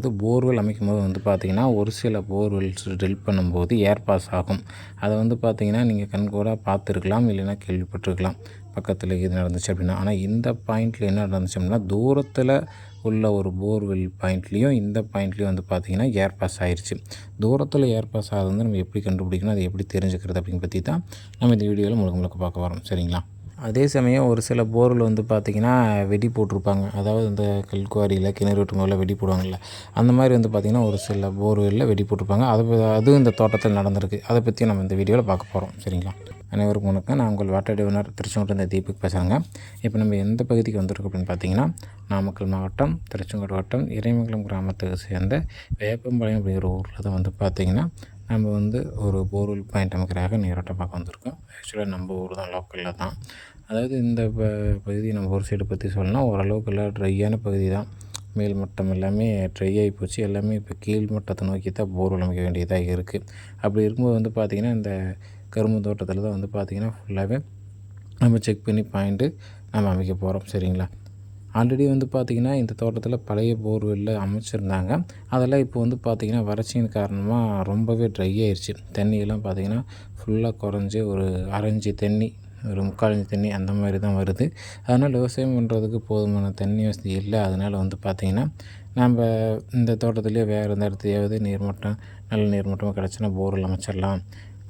அதாவது போர்வெல் அமைக்கும் போது வந்து பார்த்திங்கன்னா ஒரு சில போர்வெல்ஸ் ட்ரில் பண்ணும்போது ஏர் பாஸ் ஆகும். அதை வந்து பார்த்திங்கன்னா நீங்கள் கண்கூடாக பார்த்துருக்கலாம் இல்லைன்னா கேள்விப்பட்டிருக்கலாம். பக்கத்தில் இது நடந்துச்சு அப்படின்னா ஆனால் இந்த பாயிண்டில் என்ன நடந்துச்சு அப்படின்னா தூரத்தில் உள்ள ஒரு போர்வெல் பாயிண்ட்லேயும் இந்த பாயிண்ட்லேயும் வந்து பார்த்திங்கன்னா ஏர் பாஸ் ஆயிடுச்சு தூரத்தில் ஏர் பாஸ் ஆகுது வந்து நம்ம எப்படி கண்டுபிடிக்கணும் அதை எப்படி தெரிஞ்சுக்கிறது அப்படின்னு பற்றி தான் நம்ம இந்த வீடியோவில் முழுக்க முழுக்க பார்க்க வரோம். சரிங்களா? அதே சமயம் ஒரு சில போரில் வந்து பார்த்திங்கன்னா வெடி போட்டிருப்பாங்க. அதாவது இந்த கல்குவாரியில் கிணறு வெட்டும்போதில் வெடி போடுவாங்கள்ல அந்த மாதிரி வந்து பார்த்திங்கன்னா ஒரு சில போர்வெல்லில் வெடி போட்டிருப்பாங்க. அது அதுவும் இந்த தோட்டத்தில் நடந்திருக்கு. அதை பற்றி நம்ம இந்த வீடியோவில் பார்க்க போகிறோம் சரிங்களா? அனைவருக்கும் வணக்கம். நான் உங்கள் வாட்டர் டிவனர் திருச்செங்கோட்டு இந்த தீபக் பேசுகிறேங்க இப்போ நம்ம எந்த பகுதிக்கு வந்திருக்கோம் அப்படின்னு பார்த்தீங்கன்னா நாமக்கல் மாவட்டம் திருச்செங்கோடு வட்டம் இறைமங்கலம் கிராமத்துக்கு சேர்ந்த வேப்பம்பாளையம் அப்படிங்கிற ஊரில் தான் வந்து பார்த்திங்கன்னா நம்ம வந்து ஒரு போர்வெல் பாயிண்ட் அமைக்கிறாக நீரோட்டம் பார்க்க வந்திருக்கோம். ஆக்சுவலாக நம்ம ஊர் தான் லோக்கலில் தான். அதாவது இந்த ப பகுதி நம்ம ஒரு சைடு பற்றி சொல்லணும்னா ஓரளவுக்கு எல்லாம் ட்ரையான பகுதி தான். மேல் மட்டம் எல்லாமே ட்ரை ஆகி போச்சு. எல்லாமே இப்போ கீழ் மட்டத்தை நோக்கி தான் போர்வெல் அமைக்க வேண்டியதாக இருக்குது அப்படி இருக்கும்போது வந்து பார்த்திங்கன்னா இந்த கரும்பு தோட்டத்தில் தான் வந்து பார்த்திங்கன்னா ஃபுல்லாகவே நம்ம செக் பண்ணி பாயிண்ட்டு நம்ம அமைக்க போகிறோம் சரிங்களா? ஆல்ரெடி வந்து பார்த்திங்கன்னா இந்த தோட்டத்தில் பழைய போர்வெல்ல அமைச்சிருந்தாங்க. அதெல்லாம் இப்போ வந்து பார்த்திங்கன்னா வறட்சியின் காரணமாக ரொம்பவே ட்ரை ஆயிடுச்சு தண்ணியெல்லாம் பார்த்திங்கன்னா ஃபுல்லாக குறைஞ்சி ஒரு அரைஞ்சி தண்ணி ஒரு முக்கால் இன்ச்சு தண்ணி அந்த மாதிரி தான் வருது. அதனால் விவசாயம் பண்ணுறதுக்கு போதுமான தண்ணி வசதி இல்லை. அதனால் வந்து பார்த்திங்கன்னா நம்ம இந்த தோட்டத்துலேயே வேறு எந்த இடத்துலையாவது நீர்மட்டம் நல்ல நீர்மட்டமாக கிடச்சுன்னா போர்வெல் அமைச்சிடலாம்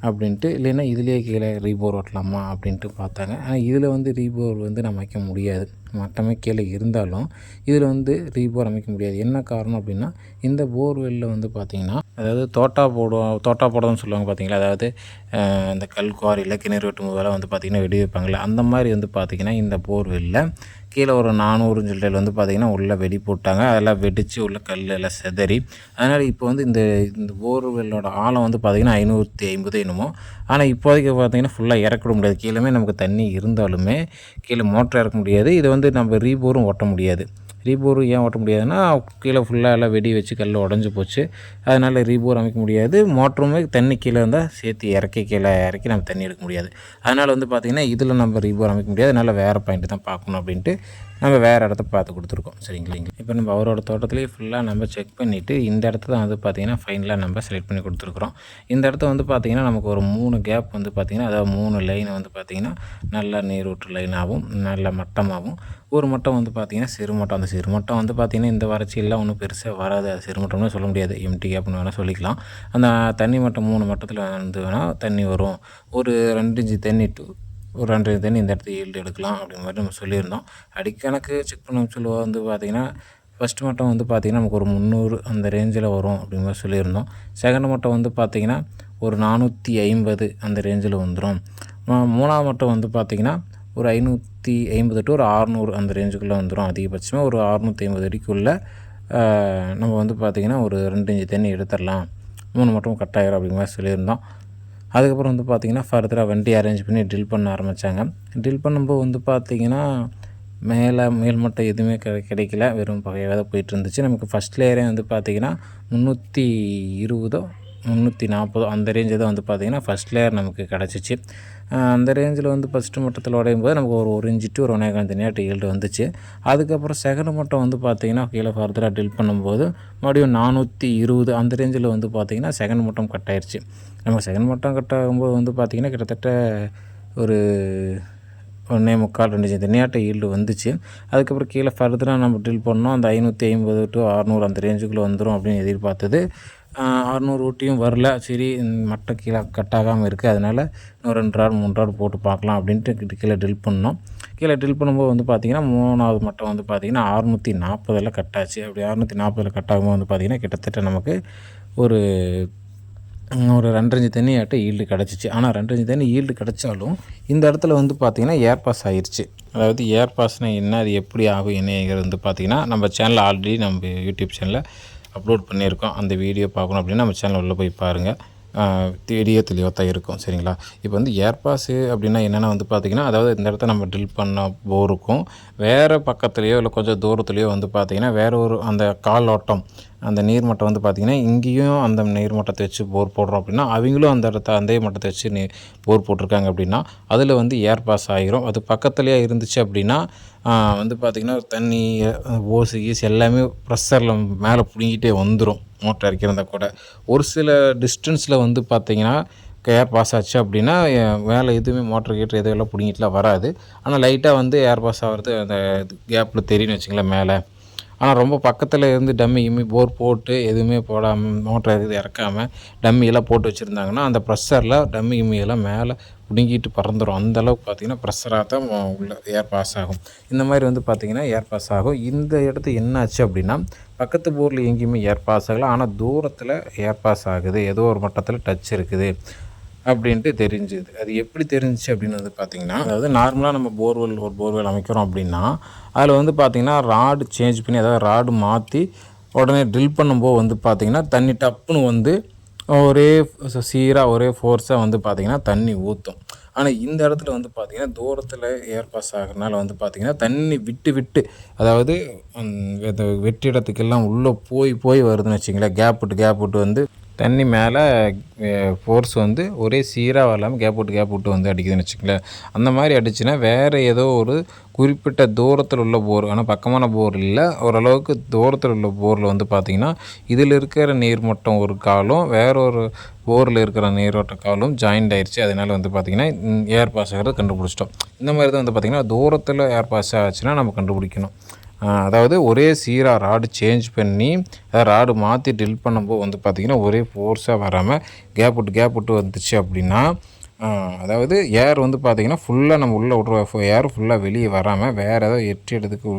அப்படின்ட்டு இல்லைன்னா இதுலேயே கீழே ரீபோர் ஓட்டலாமா அப்படின்ட்டு பார்த்தாங்க. ஆனால் இதில் வந்து ரீபோர் வந்து நம்ம வைக்க முடியாது. மட்டமே கீழே இருந்தாலும் இதில் வந்து ரீபோர் அமைக்க முடியாது. என்ன காரணம் அப்படின்னா இந்த போர்வெல்லில் வந்து பார்த்திங்கன்னா அதாவது தோட்டா போடுவோம் தோட்டா போடுறதுன்னு சொல்லுவாங்க பார்த்தீங்களா? அதாவது இந்த கல் குவாரியில் கிணறு வெட்டும் போதெல்லாம் வந்து பார்த்திங்கன்னா வெடி வைப்பாங்களே அந்த மாதிரி வந்து பார்த்திங்கன்னா இந்த போர்வெல்லில் கீழே ஒரு நானூறு சில்லறையில் வந்து பார்த்திங்கன்னா உள்ளே வெடி போட்டாங்க. அதெல்லாம் வெடித்து உள்ள கல் எல்லாம் செதறி. அதனால் இப்போ வந்து இந்த இந்த போர்வெல்லோட ஆழம் வந்து பார்த்திங்கன்னா ஐநூற்றி ஐம்பது என்னமோ. ஆனால் இப்போதைக்கு பார்த்திங்கன்னா ஃபுல்லாக இறக்கிட முடியாது. கீழே நமக்கு தண்ணி இருந்தாலுமே கீழே மோட்டர் இறக்க முடியாது. இதை வந்து நம்ம ரீபோரும் ஓட்ட முடியாது. ரீபோர் ஏன் ஓட்ட முடியாதுன்னா கீழே ஃபுல்லாக எல்லாம் வெடி வச்சு கல் உடஞ்சி போச்சு. அதனால் ரீபோர் அமைக்க முடியாது. மோட்டருமே தண்ணி கீழே இருந்தால் சேர்த்து இறக்கி கீழே இறக்கி நம்ம தண்ணி எடுக்க முடியாது. அதனால் வந்து பார்த்திங்கன்னா இதில் நம்ம ரீபோர் அமைக்க முடியாது. அதனால் வேறு பாயிண்ட்டு தான் பார்க்கணும் அப்படின்ட்டு நம்ம வேறு இடத்த பார்த்து கொடுத்துருக்கோம். சரிங்களா இப்போ நம்ம அவரோட தோட்டத்துலேயே ஃபுல்லாக நம்ம செக் பண்ணிவிட்டு இந்த இடத்த தான் வந்து பார்த்திங்கன்னா ஃபைனலாக நம்ம செலக்ட் பண்ணி கொடுத்துருக்குறோம். இந்த இடத்த வந்து பார்த்திங்கன்னா நமக்கு ஒரு மூணு கேப் வந்து பார்த்திங்கன்னா அதாவது மூணு லைனை வந்து பார்த்திங்கன்னா நல்ல நீரூற்று லைனாகவும் நல்ல மட்டமாகவும் ஒரு மட்டம் வந்து பார்த்திங்கன்னா சிறுமட்டம் அந்த சிறுமட்டம் வந்து பார்த்திங்கன்னா இந்த வறட்சியெல்லாம் ஒன்றும் பெருசாக வராது. அது சிறுமட்டம்னு சொல்ல முடியாது. எம்டி கேப்னு வேணால் சொல்லிக்கலாம். அந்த தண்ணி மட்டம் மூணு மட்டத்தில் வந்து வேணால் தண்ணி வரும். ஒரு ரெண்டு இன்ச்சு தண்ணி டூ ஒரு ரெண்டு தண்ணி இந்த இடத்துல ஈல்டு எடுக்கலாம் அப்படிங்கிற மாதிரி நம்ம சொல்லியிருந்தோம். அடிக்கணக்கு செக் பண்ண சொல்லுவோம் வந்து பார்த்திங்கன்னா ஃபஸ்ட்டு மட்டம் வந்து பார்த்திங்கன்னா நமக்கு ஒரு முந்நூறு அந்த ரேஞ்சில் வரும் அப்படிங்கிற மாதிரி சொல்லியிருந்தோம். செகண்ட் மட்டம் வந்து பார்த்திங்கன்னா ஒரு நானூற்றி ஐம்பது அந்த ரேஞ்சில் வந்துடும் மூணாவது மட்டம் வந்து பார்த்திங்கன்னா ஒரு ஐநூற்றி ஐம்பது டு ஒரு அறுநூறு அந்த ரேஞ்சுக்குள்ளே வந்துடும் அதிகபட்சமாக ஒரு அறுநூற்றி ஐம்பது அடிக்குள்ளே நம்ம வந்து பார்த்திங்கன்னா ஒரு ரெண்டு இன்ச்சு தண்ணி எடுத்துடலாம். மூணு மட்டும் கட்டாயிரும் அப்படிங்கிற மாதிரி சொல்லியிருந்தோம். அதுக்கப்புறம் வந்து பார்த்திங்கன்னா ஃபர்தராக வண்டி அரேஞ்ச் பண்ணி ட்ரில் பண்ண ஆரம்பித்தாங்க ட்ரில் பண்ணும்போது வந்து பார்த்திங்கன்னா மேலே மேல் மட்டம் எதுவுமே கிடை கிடைக்கல. வெறும் பகையாக தான் போயிட்டு இருந்துச்சு. நமக்கு ஃபஸ்ட் லேயரே வந்து பார்த்திங்கன்னா முந்நூற்றி இருபதோ முந்நூற்றி நாற்பது அந்த ரேஞ்சு தான் வந்து பார்த்திங்கன்னா ஃபஸ்ட் லேயர் நமக்கு கிடச்சிச்சு. அந்த ரேஞ்சில் வந்து ஃபஸ்ட்டு மட்டத்தில் உடையும் போது நமக்கு ஒரு ஒரு இன்ச்சு டு ஒரு ஒன்றே தனியாக ஈல்டு வந்துச்சு. அதுக்கப்புறம் செகண்ட் மட்டம் வந்து பார்த்திங்கன்னா கீழே ஃபர்தராக டில் பண்ணும்போது மறுபடியும் நானூற்றி இருபது அந்த ரேஞ்சில் வந்து பார்த்திங்கன்னா செகண்ட் மட்டம் கட் ஆயிடுச்சு நம்ம செகண்ட் மட்டம் கட் ஆகும்போது வந்து பார்த்திங்கன்னா கிட்டத்தட்ட ஒரு ஒன்றே முக்கால் ரெண்டு தனியாட்ட ஈல்டு வந்துச்சு. அதுக்கப்புறம் கீழே ஃபர்தராக நம்ம ட்ரில் பண்ணோம். அந்த ஐநூற்றி ஐம்பது டு அறநூறு அந்த ரேஞ்சுக்குள்ளே வந்துடும் அப்படின்னு எதிர்பார்த்தது. அறநூறு ஊட்டியும் வரல. சரி மட்டை கீழே கட் ஆகாமல் இருக்குது அதனால் இன்னும் ரெண்டு ராடு மூணு ராடு போட்டு பார்க்கலாம் அப்படின்ட்டு கீழே ட்ரில் பண்ணோம். கீழே ட்ரில் பண்ணும்போது வந்து பார்த்திங்கன்னா மூணாவது மட்டம் வந்து பார்த்திங்கன்னா அறுநூற்றி நாற்பதில் கட் ஆச்சு அப்படி அறுநூற்றி நாற்பதில் கட் ஆகும்போது வந்து பார்த்திங்கன்னா கிட்டத்தட்ட நமக்கு ஒரு ஒரு ரெண்டஞ்சு தண்ணி ஆட்ட ஈல்டு கிடச்சிச்சு. ஆனால் ரெண்டஞ்சு தண்ணி ஈல்டு கிடச்சாலும் இந்த இடத்துல வந்து பார்த்திங்கன்னா ஏர் பாஸ் ஆயிடுச்சு அதாவது ஏர் பாஸ்னால் என்ன அது எப்படி ஆகும் என்னங்கிறது வந்து பார்த்திங்கன்னா நம்ம சேனலில் ஆல்ரெடி நம்ம யூடியூப் சேனலில் அப்லோட் பண்ணியிருக்கோம். அந்த வீடியோ பார்க்கணும் அப்படின்னா நம்ம சேனல் உள்ளே போய் பாருங்கள் தேடியோ தெளிவாக தான் இருக்கும் சரிங்களா? இப்போ வந்து ஏர் பாஸு அப்படின்னா என்னென்னா வந்து பார்த்திங்கன்னா அதாவது இந்த இடத்த நம்ம ட்ரில் பண்ண போருக்கும் வேறு பக்கத்துலேயோ இல்லை கொஞ்சம் தூரத்துலேயோ வந்து பார்த்திங்கன்னா வேறு ஒரு அந்த கால் ஓட்டம் அந்த நீர்மட்டம் வந்து பார்த்திங்கன்னா இங்கேயும் அந்த நீர்மட்டத்தை வச்சு போர் போடுறோம் அப்படின்னா அவங்களும் அந்த இடத்த அந்த மட்டத்தை வச்சு நீ போர் போட்டிருக்காங்க அப்படின்னா அதில் வந்து ஏர் பாஸ் ஆகிரும் அது பக்கத்துலேயே இருந்துச்சு அப்படின்னா வந்து பார்த்திங்கன்னா தண்ணி ஓசு கீசு எல்லாமே ப்ரெஷரில் மேலே பிடுங்கிட்டே வந்துடும் மோட்டர் அடிக்கிறதா கூட. ஒரு சில டிஸ்டன்ஸில் வந்து பார்த்திங்கன்னா ஏர் பாஸ் ஆச்சு அப்படின்னா மேலே எதுவுமே மோட்டர் கீட்டர் எதுவும் எல்லாம் பிடிங்கிட்டுலாம் வராது. ஆனால் லைட்டாக வந்து ஏர் பாஸ் ஆகிறது அந்த கேப்பில் தெரியும்னு வச்சுங்களேன் மேலே. ஆனால் ரொம்ப பக்கத்தில் இருந்து டம்மி கிம்மி போர் போட்டு எதுவுமே போடாமல் மோட்டர் எதுவும் இறக்காமல் டம்மியெல்லாம் போட்டு வச்சுருந்தாங்கன்னா அந்த ப்ரெஷரில் டம்மி கிம்மியெல்லாம் மேலே பிடுங்கிட்டு பறந்துடும் அந்தளவுக்கு பார்த்திங்கன்னா ப்ரெஷராக தான் உள்ள ஏர் பாஸ் ஆகும். இந்த மாதிரி வந்து பார்த்திங்கன்னா ஏர் பாஸ் ஆகும். இந்த இடத்து என்ன ஆச்சு அப்படின்னா பக்கத்து போரில் எங்கேயுமே ஏர் பாஸ் ஆகலை. ஆனால் தூரத்தில் ஏர் பாஸ் ஆகுது. ஏதோ ஒரு மட்டத்தில் டச் இருக்குது. அப்படின்ட்டு தெரிஞ்சுது. அது எப்படி தெரிஞ்சிச்சு அப்படின்னு வந்து பார்த்திங்கன்னா அதாவது நார்மலாக நம்ம போர்வெல் ஒரு போர்வெல் அமைக்கிறோம் அப்படின்னா அதில் வந்து பார்த்திங்கன்னா ராடு சேஞ்ச் பண்ணி அதாவது ராடு மாற்றி உடனே ட்ரில் பண்ணும்போது வந்து பார்த்திங்கன்னா தண்ணி டப்புன்னு வந்து ஒரே சீராக ஒரே ஃபோர்ஸாக வந்து பார்த்திங்கன்னா தண்ணி ஊற்றும் ஆனால் இந்த இடத்துல வந்து பார்த்திங்கன்னா தூரத்தில் ஏர் பாஸ் ஆகிறனால வந்து பார்த்திங்கன்னா தண்ணி விட்டு விட்டு அதாவது வெற்றிடத்துக்கெல்லாம் உள்ளே போய் போய் வருதுன்னு வச்சிங்களேன் கேப் விட்டு கேப் விட்டு வந்து தண்ணி மேலே ஃபோர்ஸ் வந்து ஒரே சீராக வரலாமல் கேப் விட்டு கேப் விட்டு வந்து அடிக்குதுன்னு வச்சுக்கங்களேன். அந்த மாதிரி அடிச்சுன்னா வேறு ஏதோ ஒரு குறிப்பிட்ட தூரத்தில் உள்ள போர் ஆனால் பக்கமான போர் இல்லை. ஓரளவுக்கு தூரத்தில் உள்ள போரில் வந்து பார்த்திங்கன்னா இதில் இருக்கிற நீர்மட்டம் ஒரு காலும் வேற ஒரு போரில் இருக்கிற நீரோட்ட காலும் ஜாயிண்ட் ஆயிடுச்சு அதனால் வந்து பார்த்திங்கன்னா ஏர் பாஸ் ஆகிறது கண்டுபிடிச்சிட்டோம். இந்த மாதிரி தான் வந்து பார்த்திங்கன்னா தூரத்தில் ஏர் பாஸ் ஆச்சுன்னா நம்ம கண்டுபிடிக்கணும். அதாவது ஒரே சீராக ராடு சேஞ்ச் பண்ணி அதாவது ராடு மாற்றி ட்ரில் பண்ணும்போது வந்து பார்த்திங்கன்னா ஒரே ஃபோர்ஸாக வராமல் கேப் விட்டு கேப் விட்டு வந்துச்சு அப்படின்னா அதாவது ஏர் வந்து பார்த்திங்கன்னா ஃபுல்லாக நம்ம உள்ளே விட்ருவோம் ஏர் ஃபுல்லாக வெளியே வராமல் வேறு ஏதோ எட்டு இடத்துக்கு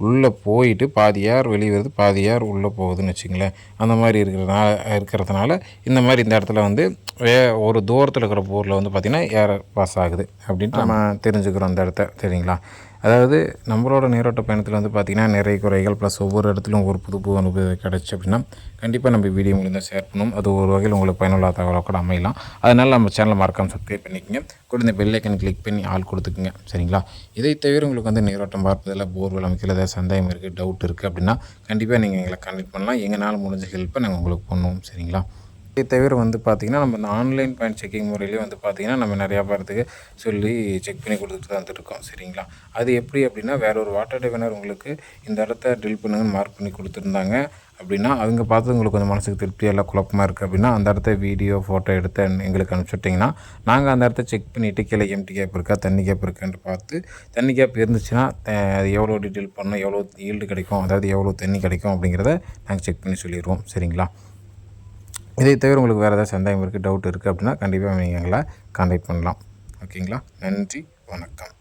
உள்ளே போயிட்டு பாதி ஏர் வெளியே வருது பாதி ஏர் உள்ளே போகுதுன்னு வச்சுங்களேன் அந்த மாதிரி இருக்கிறதுனால இருக்கிறதுனால இந்த மாதிரி இந்த இடத்துல வந்து வே ஒரு தூரத்தில் இருக்கிற போரில் வந்து பார்த்திங்கன்னா ஏர் பாஸ் ஆகுது அப்படின்ட்டு நம்ம தெரிஞ்சுக்கிறோம் அந்த இடத்த. சரிங்களா? அதாவது நம்மளோட நீரோட்ட பயணத்தில் வந்து பார்த்திங்கன்னா நிறைய குறைகள் ப்ளஸ் ஒவ்வொரு இடத்துலையும் ஒரு புது புது அனுபவம் கிடச்சி அப்படின்னா கண்டிப்பாக நம்ம வீடியோ மூலிமா ஷேர் பண்ணும். அது ஒரு வகையில் உங்களுக்கு பயனுள்ள தகவலாக கூட அமையலாம். அதனால் நம்ம சேனலை மறக்காமல் சப்ஸ்கிரைப் பண்ணிக்கோங்க. கூட இந்த பெல்லைக்கன் கிளிக் பண்ணி ஆள் கொடுத்துக்குங்க. சரிங்களா? இதை தவிர உங்களுக்கு வந்து நீரோட்டம் பார்ப்பதில் போர்வெல் அமைக்கல ஏதாவது சந்தேகம் இருக்குது டவுட் இருக்குது அப்படின்னா கண்டிப்பாக நீங்கள் எங்களை கனெக்ட் பண்ணலாம். எங்களால் முடிஞ்ச ஹெல்ப்பை நாங்கள் உங்களுக்கு பண்ணுவோம். சரிங்களா? இதை தவிர வந்து பார்த்திங்கன்னா நம்ம இந்த ஆன்லைன் பாயிண்ட் செக்கிங் முறையிலே வந்து பார்த்திங்கன்னா நம்ம நிறையா பேர்த்துக்கு சொல்லி செக் பண்ணி கொடுத்துட்டு தான் வந்துருக்கோம். சரிங்களா? அது எப்படி அப்படின்னா வேற ஒரு வாட்டர் டிவைனர் உங்களுக்கு இந்த இடத்த ட்ரில் பண்ணுங்கன்னு மார்க் பண்ணி கொடுத்துருந்தாங்க அப்படின்னா அவங்க பார்த்து உங்களுக்கு கொஞ்சம் மனசுக்கு திருப்தியாக எல்லாம் குழப்பமாக இருக்குது அப்படின்னா அந்த இடத்த வீடியோ ஃபோட்டோ எடுத்து எங்களுக்கு அனுப்பிச்சுட்டிங்கன்னா நாங்கள் அந்த இடத்த செக் பண்ணிவிட்டு கீழே எம்டி கேப் இருக்கா தண்ணி கேப் இருக்கான்னு பார்த்து தண்ணி கேப் இருந்துச்சுன்னா அது எவ்வளோ டீட்டெயில் பண்ணணும் எவ்வளோ ஈல்டு கிடைக்கும் அதாவது எவ்வளோ தண்ணி கிடைக்கும் அப்படிங்கிறத நாங்கள் செக் பண்ணி சொல்லிடுவோம் சரிங்களா? இதை தவிர உங்களுக்கு வேறு ஏதாவது சந்தேகம் இருக்குது டவுட் இருக்குது அப்படின்னா கண்டிப்பாக நீங்கள் எங்களை கான்டாக்ட் பண்ணலாம். ஓகேங்களா நன்றி வணக்கம்.